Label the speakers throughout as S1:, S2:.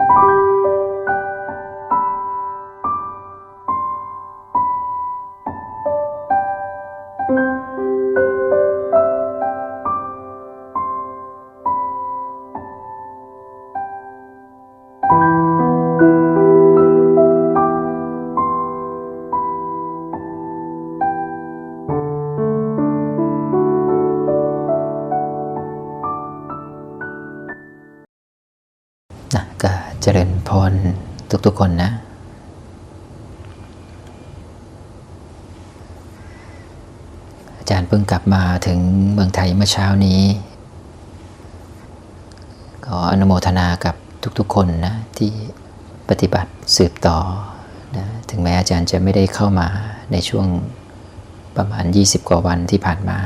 S1: นะ ถึงเมืองไทยเมื่อเช้านี้ขออนุโมทนากับทุกๆคนนะที่ปฏิบัติสืบต่อนะถึงแม้อาจารย์จะไม่ได้เข้ามาในช่วงประมาณ 20 กว่าวันที่ผ่านมา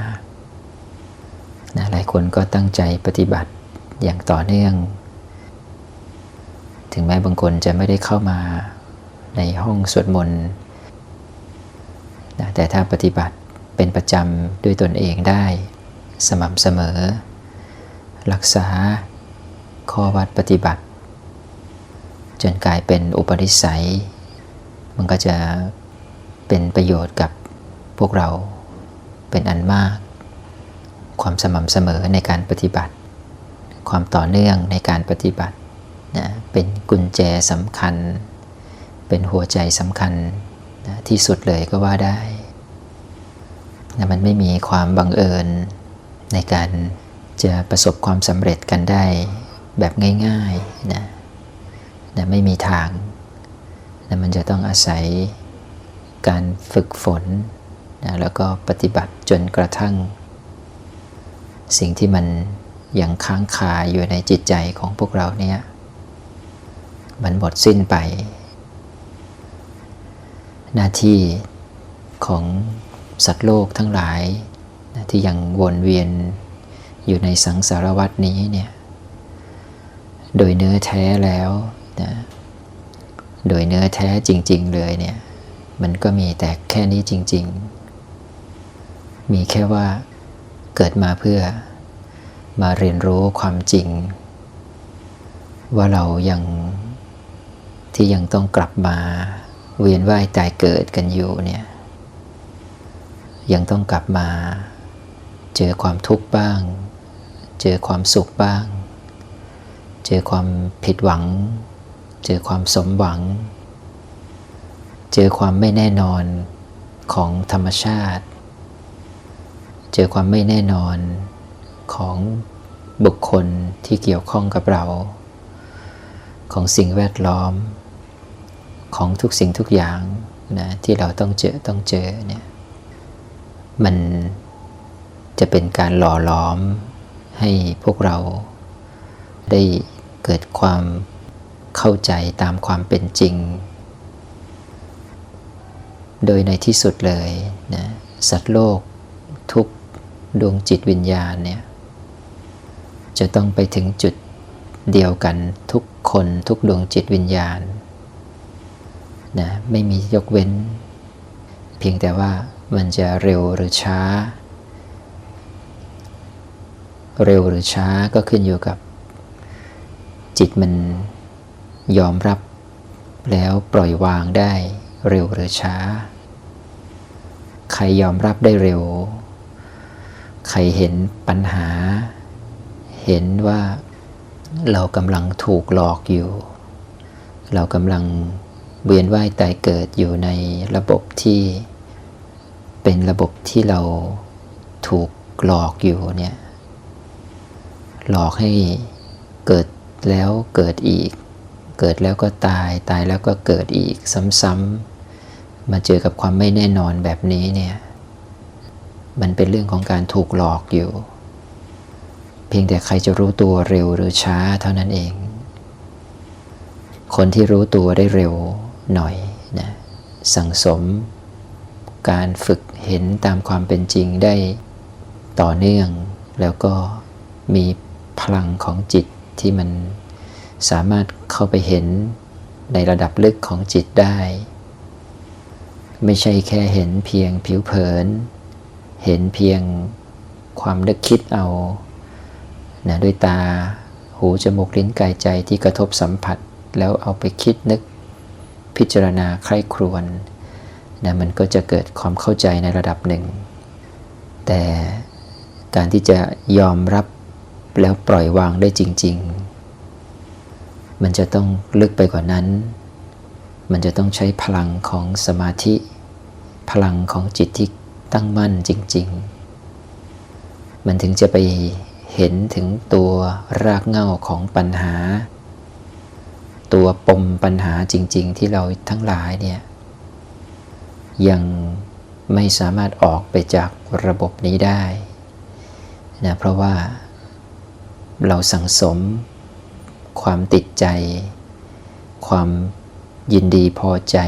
S1: นะหลายคนก็ตั้งใจปฏิบัติอย่างต่อเนื่อง ถึงแม้บางคนจะไม่ได้เข้ามาในห้องสวดมนต์นะแต่ถ้าปฏิบัติ เป็นประจำด้วยตนเองได้ สม่ำเสมอ รักษาข้อวัดปฏิบัติ จนกลายเป็นอุปนิสัย มันก็จะเป็นประโยชน์กับพวกเราเป็นอันมาก ความสม่ำเสมอในการปฏิบัติ ความต่อเนื่องในการปฏิบัตินะเป็นกุญแจสำคัญ เป็นหัวใจสำคัญนะที่สุดเลยก็ว่าได้ นะมันไม่มีความบังเอิญ ในการจะประสบความสำเร็จกันได้แบบง่ายๆนะนะไม่มีทางนะมันจะต้องอาศัยการฝึกฝนนะแล้วก็ปฏิบัติจนกระทั่ง สิ่งที่มันยังค้างคาอยู่ในจิตใจของพวกเราเนี่ยมันหมดสิ้นไป หน้าที่ของ สัตว์โลกทั้งหลายนะที่ยังวนเวียนอยู่ในสังสารวัฏนี้เนี่ยโดยเนื้อแท้แล้วนะโดยเนื้อแท้จริง ๆ เลยเนี่ยมันก็มีแต่แค่นี้จริง ๆ มีแค่ว่าเกิดมาเพื่อมาเรียนรู้ความจริง ว่าเรายังที่ยังต้องกลับมาเวียนว่ายตายเกิดกันอยู่เนี่ย ยังต้องกลับมา เจอความทุกข์บ้าง เจอความสุขบ้าง เจอความผิดหวัง เจอความสมหวัง เจอความไม่แน่นอนของธรรมชาติ เจอความไม่แน่นอนของบุคคลที่เกี่ยวข้องกับเรา ของสิ่งแวดล้อม ของทุกสิ่งทุกอย่างนะที่เราต้องเจอต้องเจอเนี่ย มันจะเป็นการหล่อล้อมให้พวกเราได้เกิดความเข้าใจตามความเป็นจริง โดยในที่สุดเลยนะสัตว์โลกทุกดวงจิตวิญญาณเนี่ยจะต้องไปถึงจุดเดียวกันทุกคนทุกดวงจิตวิญญาณนะไม่มียกเว้น เพียงแต่ว่า มันจะเร็วหรือช้า เร็วหรือช้าก็ขึ้นอยู่กับ จิตมันยอมรับแล้วปล่อยวางได้เร็วหรือช้า ใครยอมรับได้เร็ว ใครเห็นปัญหา เห็นว่าเรากำลังถูกหลอกอยู่ เรากำลังเวียนว่ายตายเกิดอยู่ในระบบที่ เป็นระบบที่เราถูกหลอกอยู่เนี่ย หลอกให้เกิดแล้วเกิดอีก เกิดแล้วก็ตายตายแล้วก็เกิดอีกซ้ำๆมาเจอกับความไม่แน่นอนแบบนี้เนี่ยมันเป็นเรื่องของการถูกหลอกอยู่ เพียงแต่ใครจะรู้ตัวเร็วหรือช้าเท่านั้นเอง คนที่รู้ตัวได้เร็วหน่อยนะสั่งสม การฝึกเห็นตามความเป็นจริงได้ต่อเนื่อง แล้วก็มีพลังของจิตที่มันสามารถเข้าไปเห็นในระดับลึกของจิตได้ ไม่ใช่แค่เห็นเพียงผิวเผิน เห็นเพียงความนึกคิดเอานะด้วยตา หู จมูก ลิ้น กายใจที่กระทบสัมผัส แล้วเอาไปคิดนึก พิจารณาใคร่ครวญ นะมันก็จะเกิดความเข้าใจในระดับหนึ่ง แต่การที่จะยอมรับแล้วปล่อยวางได้จริง ๆ มันจะต้องลึกไปกว่านั้น มันจะต้องใช้พลังของสมาธิ พลังของจิตที่ตั้งมั่นจริง ๆ มันถึงจะไปเห็นถึงตัวรากเหง้าของปัญหา ตัวปมปัญหาจริง ๆ ที่เราทั้งหลายเนี่ย ยังไม่สามารถออกไปจากระบบนี้ได้นะเพราะว่าเราสังสม ความติดใจ ความยินดีพอใจ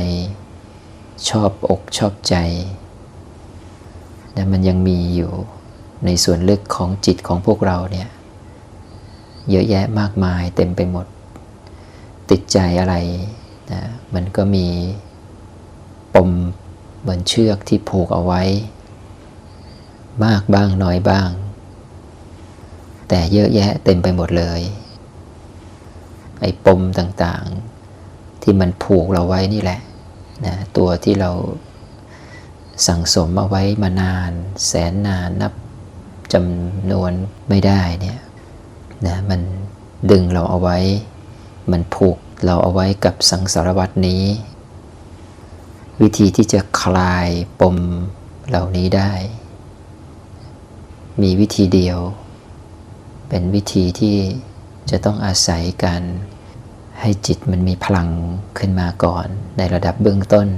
S1: ชอบอกชอบใจนะมันยังมีอยู่ในส่วนลึกของจิตของพวกเราเนี่ยเยอะแยะมากมายเต็มไปหมด ติดใจอะไรนะมันก็มีปม เหมือนเชือกที่ผูกเอาไว้ มากบ้างน้อยบ้าง แต่เยอะแยะเต็มไปหมดเลย ไอ้ปมต่างๆ ที่มันผูกเราไว้นี่แหละนะตัวที่เราสั่งสมเอาไว้มานาน แสนนานนับจำนวนไม่ได้เนี่ยนะมันดึงเราเอาไว้ มันผูกเราเอาไว้กับสังสารวัตนี้ วิธีที่จะคลายปมเหล่านี้ได้ มีวิธีเดียว เป็นวิธีที่จะต้องอาศัยการให้จิตมันมีพลังขึ้นมาก่อน ในระดับเบื้องต้น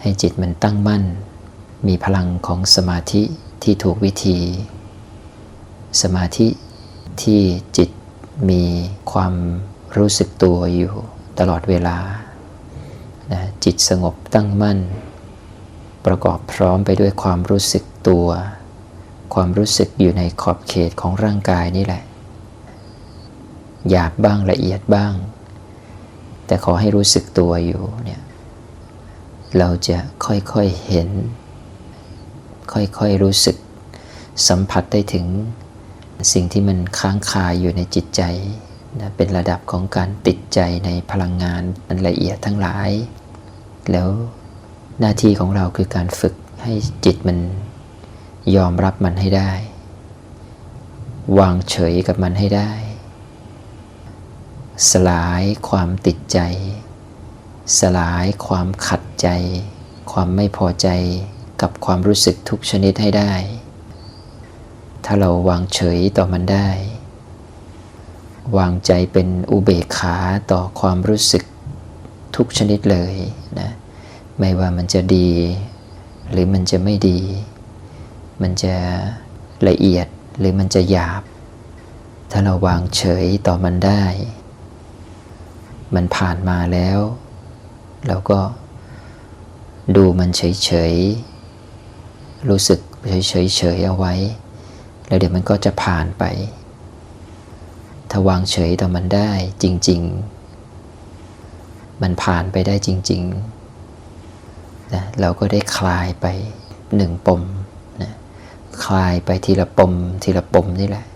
S1: ให้จิตมันตั้งมั่น มีพลังของสมาธิที่ถูกวิธี สมาธิที่จิตมีความรู้สึกตัวอยู่ตลอดเวลา นะจิตสงบตั้งมั่น ประกอบพร้อมไปด้วยความรู้สึกตัว ความรู้สึกอยู่ในขอบเขตของร่างกายนี่แหละหยาบบ้างละเอียดบ้าง แต่ขอให้รู้สึกตัวอยู่เนี่ยเราจะค่อยๆเห็น ค่อยๆรู้สึก สัมผัสได้ถึงสิ่งที่มันค้างคาอยู่ในจิตใจนะเป็นระดับของการติดใจในพลังงานอันละเอียดทั้งหลาย แล้วหน้าที่ของเราคือการฝึกให้จิตมันยอมรับมันให้ได้ วางเฉยกับมันให้ได้ สลายความติดใจ สลายความขัดใจ ความไม่พอใจกับความรู้สึกทุกชนิดให้ได้ ถ้าเราวางเฉยต่อมันได้ วางใจเป็นอุเบกขาต่อความรู้สึก ทุกชนิดเลยนะไม่ว่ามันจะดี หรือมันจะไม่ดี มันจะละเอียดหรือมันจะหยาบ ถ้าเราวางเฉยต่อมันได้ มันผ่านมาแล้ว เราก็ดูมันเฉยๆ รู้สึกเฉยๆเอาไว้ แล้วเดี๋ยวมันก็จะผ่านไป ถ้าวางเฉยต่อมันได้จริง ๆ มันผ่านไปได้จริงๆนะเราก็ได้คลายไปหนึ่งปมนะคลายไปทีละปม ทีละปมนี่แหละ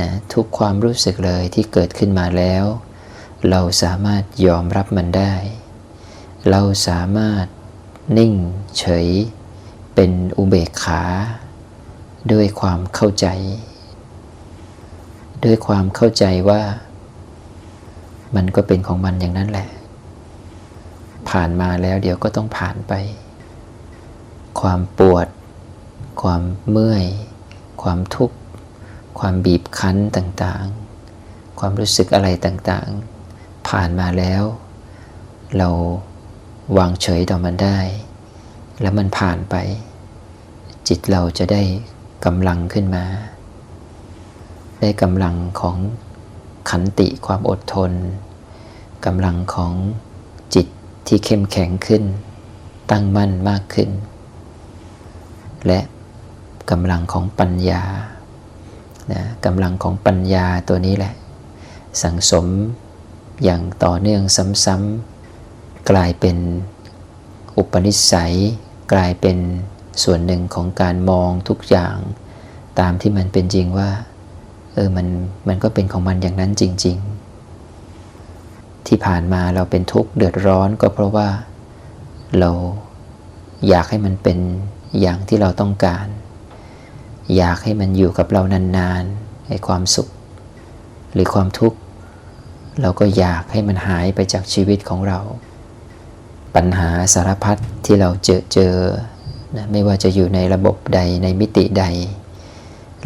S1: นะทุกความรู้สึกเลยที่เกิดขึ้นมาแล้ว เราสามารถยอมรับมันได้ เราสามารถนิ่งเฉย เป็นอุเบกขา ด้วยความเข้าใจ ด้วยความเข้าใจว่า มันก็เป็นของมันอย่างนั้นแหละ ผ่านมาแล้วเดี๋ยวก็ต้องผ่านไป ความปวด ความเมื่อย ความทุกข์ ความบีบคั้นต่างๆ ความรู้สึกอะไรต่างๆ ผ่านมาแล้ว เราวางเฉยต่อมันได้ แล้วมันผ่านไป จิตเราจะได้กำลังขึ้นมา ได้กำลังของขันติความอดทนกำลังของ ที่เข้มแข็งขึ้น ตั้งมั่นมากขึ้น และกำลังของปัญญานะกำลังของปัญญาตัวนี้แหละ สังสมอย่างต่อเนื่องซ้ำๆ กลายเป็นอุปนิสัย กลายเป็นส่วนหนึ่งของการมองทุกอย่าง ตามที่มันเป็นจริงว่าเออมันมันก็เป็นของมันอย่างนั้นจริง ที่ผ่านมาเราเป็นทุกข์เดือดร้อนก็เพราะว่าเราอยากให้มันเป็นอย่างที่เราต้องการ อยากให้มันอยู่กับเรานานๆให้ความสุข หรือความทุกข์เราก็อยากให้มันหายไปจากชีวิตของเรา ปัญหาสารพัดที่เราเจอเจอนะไม่ว่าจะอยู่ในระบบใดในมิติใด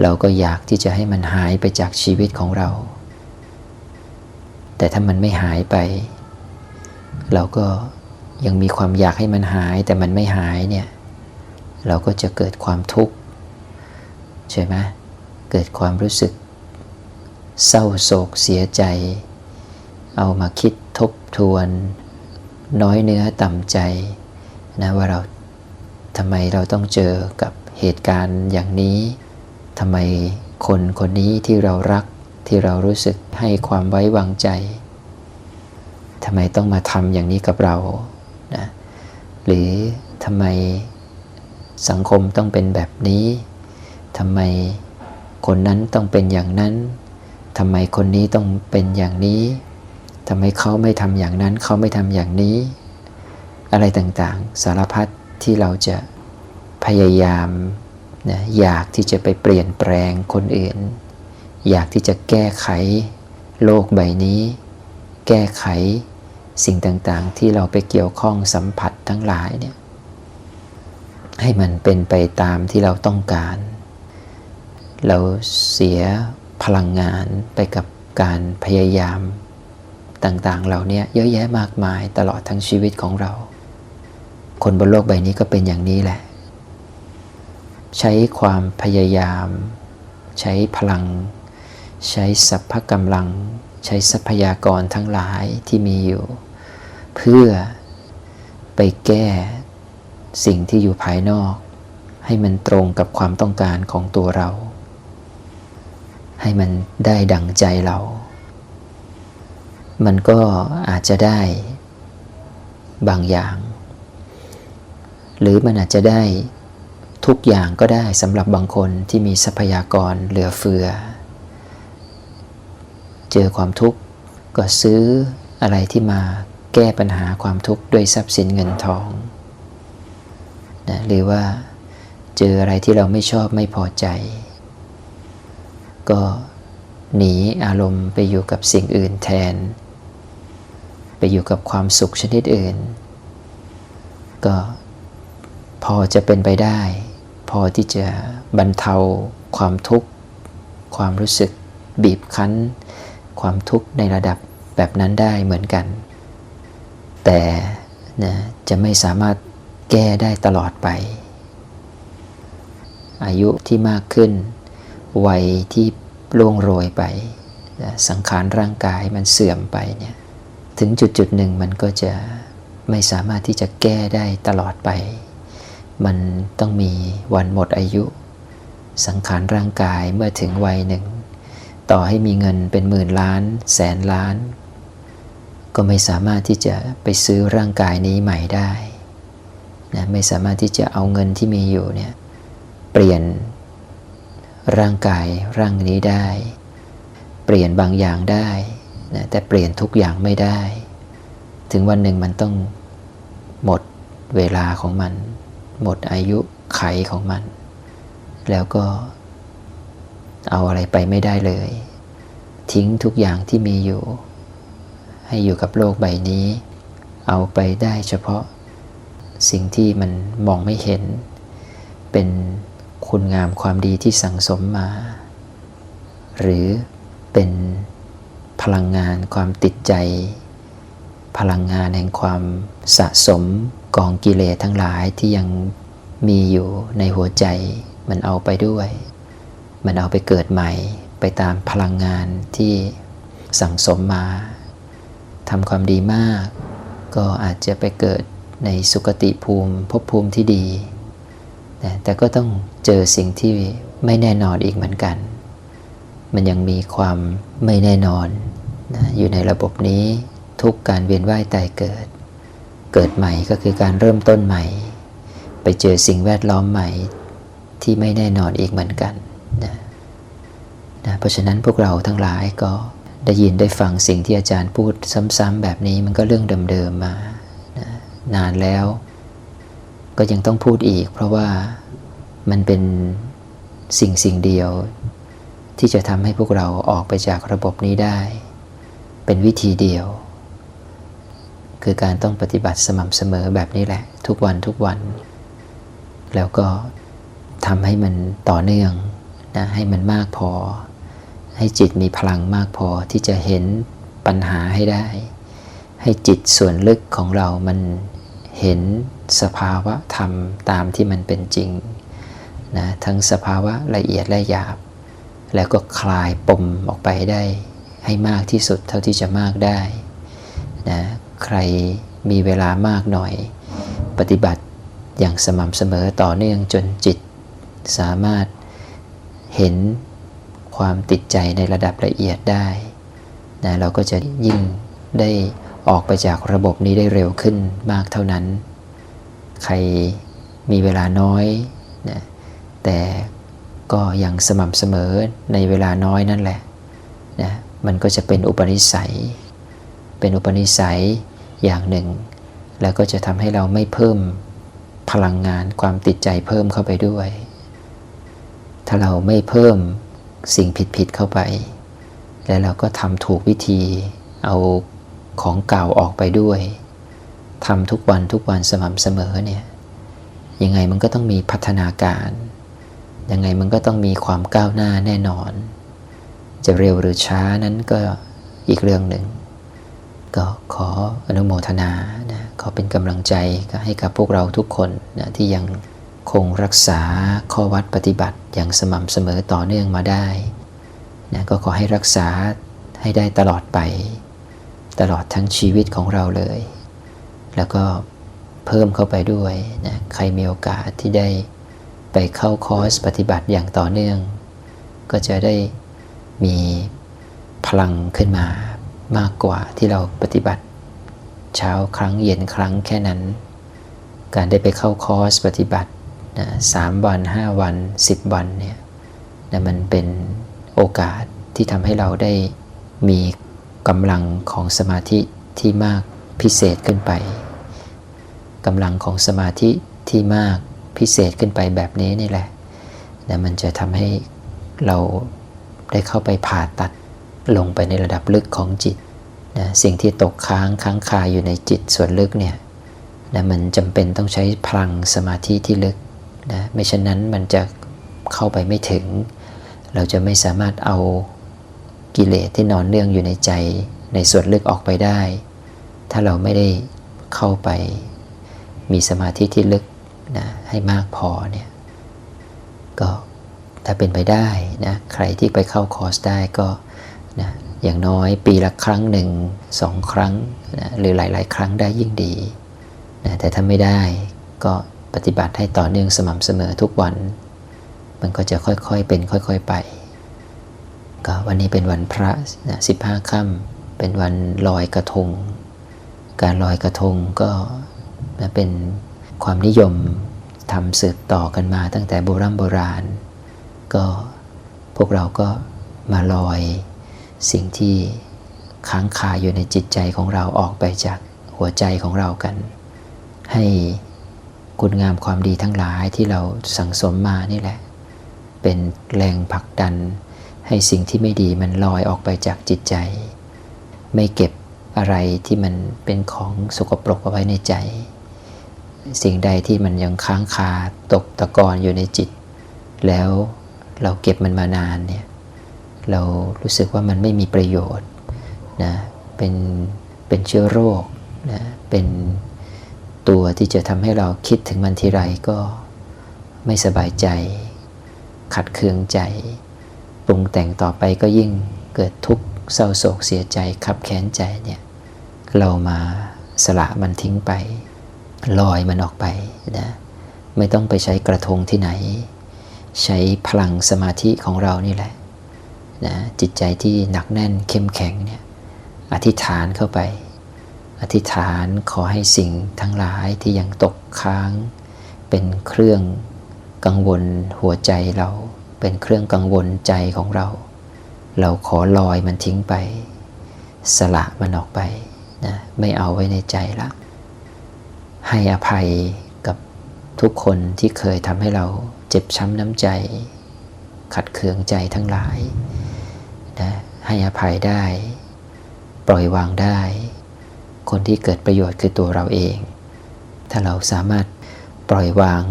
S1: เราก็อยากที่จะให้มันหายไปจากชีวิตของเรา แต่ถ้ามันไม่หายไป เราก็ยังมีความอยากให้มันหาย แต่มันไม่หายเนี่ย เราก็จะเกิดความทุกข์ใช่ไหมเกิดความรู้สึก เศร้าโศกเสียใจ เอามาคิดทบทวน น้อยเนื้อต่ำใจนะว่าเราทำไมเราต้องเจอกับเหตุการณ์อย่างนี้ทำไมคนคนนี้ที่เรารัก ที่เรารู้สึกให้ความไว้วางใจทำไมต้องมาทำอย่างนี้กับเรานะหรือทำไมสังคมต้องเป็นแบบนี้ทำไมคนนั้นต้องเป็นอย่างนั้นทำไมคนนี้ต้องเป็นอย่างนี้ทำไมเขาไม่ทำอย่างนั้น เขาไม่ทำอย่างนี้ อะไรต่างๆ สารพัดที่เราจะพยายามนะอยากที่จะไปเปลี่ยนแปลงคนอื่น อยากที่จะแก้ไขโลกใบนี้ แก้ไขสิ่งต่างๆ ที่เราไปเกี่ยวข้องสัมผัสทั้งหลายเนี่ยให้มันเป็นไปตามที่เราต้องการ เราเสียพลังงานไปกับการพยายามต่างๆ เหล่านี้เยอะแยะมากมายตลอดทั้งชีวิตของเรา คนบนโลกใบนี้ก็เป็นอย่างนี้แหละ ใช้ความพยายาม ใช้พลัง ใช้สัพพกำลัง ใช้ทรัพยากรทั้งหลายที่มีอยู่ เพื่อไปแก้สิ่งที่อยู่ภายนอก ให้มันตรงกับความต้องการของตัวเรา ให้มันได้ดังใจเรา มันก็อาจจะได้บางอย่าง หรือมันอาจจะได้ทุกอย่างก็ได้สำหรับบางคนที่มีทรัพยากรเหลือเฟือ เจอความทุกข์ก็ซื้ออะไรที่มาแก้ปัญหาความทุกข์ด้วยทรัพย์สินเงินทองนะหรือว่าเจออะไรที่เราไม่ชอบไม่พอใจ ก็หนีอารมณ์ไปอยู่กับสิ่งอื่นแทน ไปอยู่กับความสุขชนิดอื่น ก็พอจะเป็นไปได้ พอที่จะบรรเทาความทุกข์ ความรู้สึกบีบคั้น ความทุกข์ในระดับแบบนั้นได้เหมือนกัน แต่นะจะไม่สามารถแก้ได้ตลอดไป อายุที่มากขึ้น วัยที่ล่วงโรยไปสังขารร่างกายมันเสื่อมไปเนี่ยถึงจุดจุดหนึ่งมันก็จะไม่สามารถที่จะแก้ได้ตลอดไป มันต้องมีวันหมดอายุ สังขารร่างกายเมื่อถึงวัยหนึ่ง ต่อให้มีเงินเป็นหมื่นล้าน แสนล้าน ก็ไม่สามารถที่จะไปซื้อร่างกายนี้ใหม่ได้นะไม่สามารถที่จะเอาเงินที่มีอยู่เนี่ยเปลี่ยนร่างกายร่างนี้ได้ เปลี่ยนบางอย่างได้นะแต่เปลี่ยนทุกอย่างไม่ได้ ถึงวันหนึ่งมันต้องหมดเวลาของมัน หมดอายุไขของมัน แล้วก็ เอาอะไรไปไม่ได้เลย ทิ้งทุกอย่างที่มีอยู่ ให้อยู่กับโลกใบนี้ เอาไปได้เฉพาะ สิ่งที่มันมองไม่เห็น เป็นคุณงามความดีที่สั่งสมมา หรือเป็นพลังงานความติดใจ พลังงานแห่งความสะสมกองกิเลสทั้งหลายที่ยังมีอยู่ในหัวใจมันเอาไปด้วย มันเอาไปเกิดใหม่ไปตามพลังงานที่สั่งสมมาทำความดีมาก ก็อาจจะไปเกิดในสุคติภูมิภพภูมิที่ดีนะแต่ก็ต้องเจอสิ่งที่ไม่แน่นอนอีกเหมือนกัน มันยังมีความไม่แน่นอนนะอยู่ในระบบนี้ทุกการเวียนว่ายตายเกิด เกิดใหม่ก็คือการเริ่มต้นใหม่ ไปเจอสิ่งแวดล้อมใหม่ที่ไม่แน่นอนอีกเหมือนกัน นะเพราะฉะนั้นพวกเราทั้งหลายก็ได้ยินได้ฟังสิ่งที่อาจารย์พูดซ้ำๆแบบนี้มันก็เรื่องเดิมๆมานะนานแล้ว ก็ยังต้องพูดอีก เพราะว่ามันเป็นสิ่งสิ่งเดียว ที่จะทำให้พวกเราออกไปจากระบบนี้ได้ เป็นวิธีเดียว คือการต้องปฏิบัติสม่ำเสมอแบบนี้แหละ ทุกวันทุกวัน แล้วก็ทำให้มันต่อเนื่องนะให้มันมากพอ ให้จิตมีพลังมากพอที่จะเห็นปัญหาให้ได้ ให้จิตส่วนลึกของเรามันเห็นสภาวะธรรมตามที่มันเป็นจริงนะทั้งสภาวะละเอียดและหยาบ แล้วก็คลายปมออกไปได้ให้มากที่สุดเท่าที่จะมากได้นะใครมีเวลามากหน่อย ปฏิบัติอย่างสม่ำเสมอต่อเนื่องจนจิต สามารถเห็น ความติดใจในระดับละเอียดได้นะเราก็จะยิ่งได้ออกไปจากระบบนี้ได้เร็วขึ้นมากเท่านั้น ใครมีเวลาน้อยนะแต่ก็ยังสม่ำเสมอในเวลาน้อยนั่นแหละนะมันก็จะเป็นอุปนิสัย เป็นอุปนิสัยอย่างหนึ่ง แล้วก็จะทำให้เราไม่เพิ่มพลังงานความติดใจเพิ่มเข้าไปด้วย ถ้าเราไม่เพิ่ม สิ่งผิดๆเข้าไป แล้วเราก็ทำถูกวิธี เอาของเก่าออกไปด้วยทำทุกวันทุกวันสม่ำเสมอเนี่ยยังไงมันก็ต้องมีพัฒนาการ ยังไงมันก็ต้องมีความก้าวหน้าแน่นอน จะเร็วหรือช้านั้นก็อีกเรื่องหนึ่ง ก็ขออนุโมทนานะขอเป็นกำลังใจให้กับพวกเราทุกคนนะที่ยัง คงรักษาข้อวัดปฏิบัติอย่างสม่ำเสมอต่อเนื่องมาได้นะก็ขอให้รักษาให้ได้ตลอดไป ตลอดทั้งชีวิตของเราเลย แล้วก็เพิ่มเข้าไปด้วยนะใครมีโอกาสที่ได้ไปเข้าคอร์สปฏิบัติอย่างต่อเนื่อง ก็จะได้มีพลังขึ้นมามากกว่าที่เราปฏิบัติ เช้าครั้งเย็นครั้งแค่นั้น การได้ไปเข้าคอร์สปฏิบัติ นะสามวันห้าวันสิบวันเนี่ยนะมันเป็นโอกาสที่ทำให้เราได้มีกำลังของสมาธิที่มากพิเศษขึ้นไปกำลังของสมาธิที่มากพิเศษขึ้นไปแบบนี้นี่แหละนะมันจะทำให้เราได้เข้าไปผ่าตัดลงไปในระดับลึกของจิตนะสิ่งที่ตกค้างค้างคาอยู่ในจิตส่วนลึกเนี่ยนะมันจำเป็นต้องใช้พลังสมาธิที่ลึก นะไม่ฉะนั้นมันจะเข้าไปไม่ถึง เราจะไม่สามารถเอากิเลสที่นอนเนื่องอยู่ในใจในส่วนลึกออกไปได้ ถ้าเราไม่ได้เข้าไปมีสมาธิที่ลึกนะให้มากพอเนี่ยก็ถ้าเป็นไปได้นะใครที่ไปเข้าคอร์สได้ก็นะอย่างน้อยปีละครั้งหนึ่งสองครั้งนะหรือหลาย ๆ ครั้งได้ยิ่งดีนะแต่ถ้าไม่ได้ก็ ปฏิบัติให้ต่อเนื่องสม่ำเสมอทุกวัน มันก็จะค่อยๆเป็นค่อยๆไป ก็วันนี้เป็นวันพระนะสิบห้าค่ำเป็นวันลอยกระทง การลอยกระทงก็นะเป็นความนิยมทำสืบต่อกันมาตั้งแต่โบรโบราณ ก็พวกเราก็มาลอยสิ่งที่ค้างคาอยู่ในจิตใจของเราออกไปจากหัวใจของเรากัน ให้ คุณงามความดีทั้งหลายที่เราสังสมมานี่แหละ เป็นแรงผลักดัน ให้สิ่งที่ไม่ดีมันลอยออกไปจากจิตใจ ไม่เก็บอะไรที่มันเป็นของสกปรกเอาไว้ในใจ สิ่งใดที่มันยังค้างคาตกตะกอนอยู่ในจิต แล้วเราเก็บมันมานานเนี่ยเรารู้สึกว่ามันไม่มีประโยชน์นะเป็นเป็นเชื้อโรคนะเป็น ตัวที่จะทำให้เราคิดถึงมันทีไรก็ไม่สบายใจ ขัดเคืองใจ ปรุงแต่งต่อไปก็ยิ่งเกิดทุกข์เศร้าโศกเสียใจขับแค้นใจเนี่ยเรามาสละมันทิ้งไป ลอยมันออกไปนะไม่ต้องไปใช้กระทงที่ไหน ใช้พลังสมาธิของเรานี่แหละนะจิตใจที่หนักแน่นเข้มแข็งเนี่ยอธิษฐานเข้าไป อธิษฐานขอให้สิ่งทั้งหลายที่ยังตกค้าง เป็นเครื่องกังวลหัวใจเรา เป็นเครื่องกังวลใจของเรา เราขอลอยมันทิ้งไป สละมันออกไปนะไม่เอาไว้ในใจละ ให้อภัยกับทุกคนที่เคยทำให้เราเจ็บช้ำน้ำใจ ขัดเคืองใจทั้งหลายนะให้อภัยได้ ปล่อยวางได้ คนที่เกิดประโยชน์คือตัวเราเอง ถ้าเราสามารถปล่อยวาง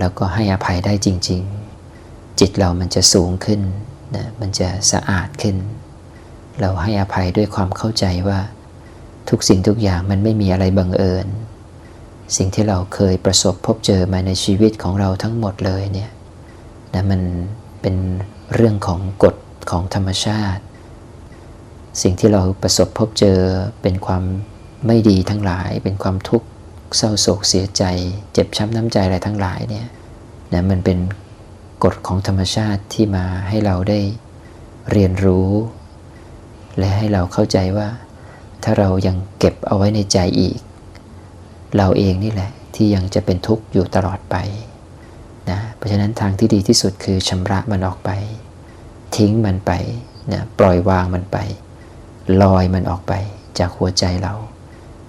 S1: แล้วก็ให้อภัยได้จริง ๆ จิตเรามันจะสูงขึ้นนะมันจะสะอาดขึ้น เราให้อภัยด้วยความเข้าใจว่า ทุกสิ่งทุกอย่างมันไม่มีอะไรบังเอิญ สิ่งที่เราเคยประสบพบเจอมาในชีวิตของเราทั้งหมดเลยเนี่ยนะมันเป็นเรื่องของกฎของธรรมชาติ สิ่งที่เราประสบพบเจอเป็นความ ไม่ดีทั้งหลายเป็นความทุกข์เศร้าโศกเสียใจ เจ็บช้ำน้ำใจอะไรทั้งหลายเนี่ยนะมันเป็นกฎของธรรมชาติที่มาให้เราได้เรียนรู้ และให้เราเข้าใจว่า ถ้าเรายังเก็บเอาไว้ในใจอีก เราเองนี่แหละที่ยังจะเป็นทุกข์อยู่ตลอดไปนะเพราะฉะนั้นทางที่ดีที่สุดคือชำระมันออกไป ทิ้งมันไปนะปล่อยวางมันไป ลอยมันออกไปจากหัวใจเรา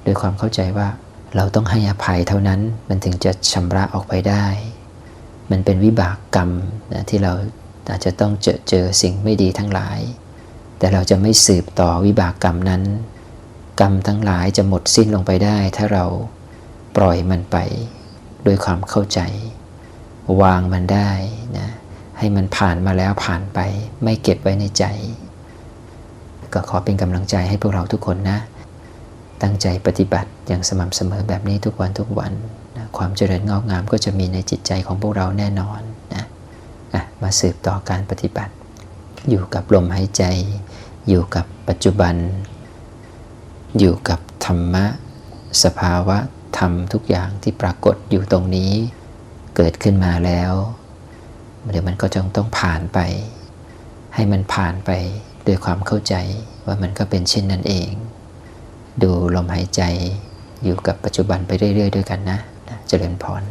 S1: ด้วยความเข้าใจว่าเราต้องให้อภัยเท่านั้นมันถึงจะชำระออกไปได้ มันเป็นวิบากกรรมนะที่เราอาจจะต้องเจอเจอสิ่งไม่ดีทั้งหลาย แต่เราจะไม่สืบต่อวิบากกรรมนั้น กรรมทั้งหลายจะหมดสิ้นลงไปได้ ถ้าเราปล่อยมันไปด้วยความเข้าใจ วางมันได้นะให้มันผ่านมาแล้วผ่านไป ไม่เก็บไว้ในใจ ก็ขอเป็นกำลังใจให้พวกเราทุกคนนะ ตั้งใจปฏิบัติอย่างสม่ำเสมอแบบนี้ทุกวันทุกวันนะความเจริญงอกงามก็จะมีในจิตใจของพวกเราแน่นอนนะะมาสืบต่อการปฏิบัติ อยู่กับลมหายใจ อยู่กับปัจจุบัน อยู่กับธรรมะ สภาวะธรรมทุกอย่างที่ปรากฏอยู่ตรงนี้ เกิดขึ้นมาแล้วเดี๋ยวมันก็จงต้องผ่านไป ให้มันผ่านไปด้วยความเข้าใจว่ามันก็เป็นเช่นนั้นเอง ดูลมหายใจอยู่กับปัจจุบันไปเรื่อย ๆ ด้วยกันนะนะ เจริญพร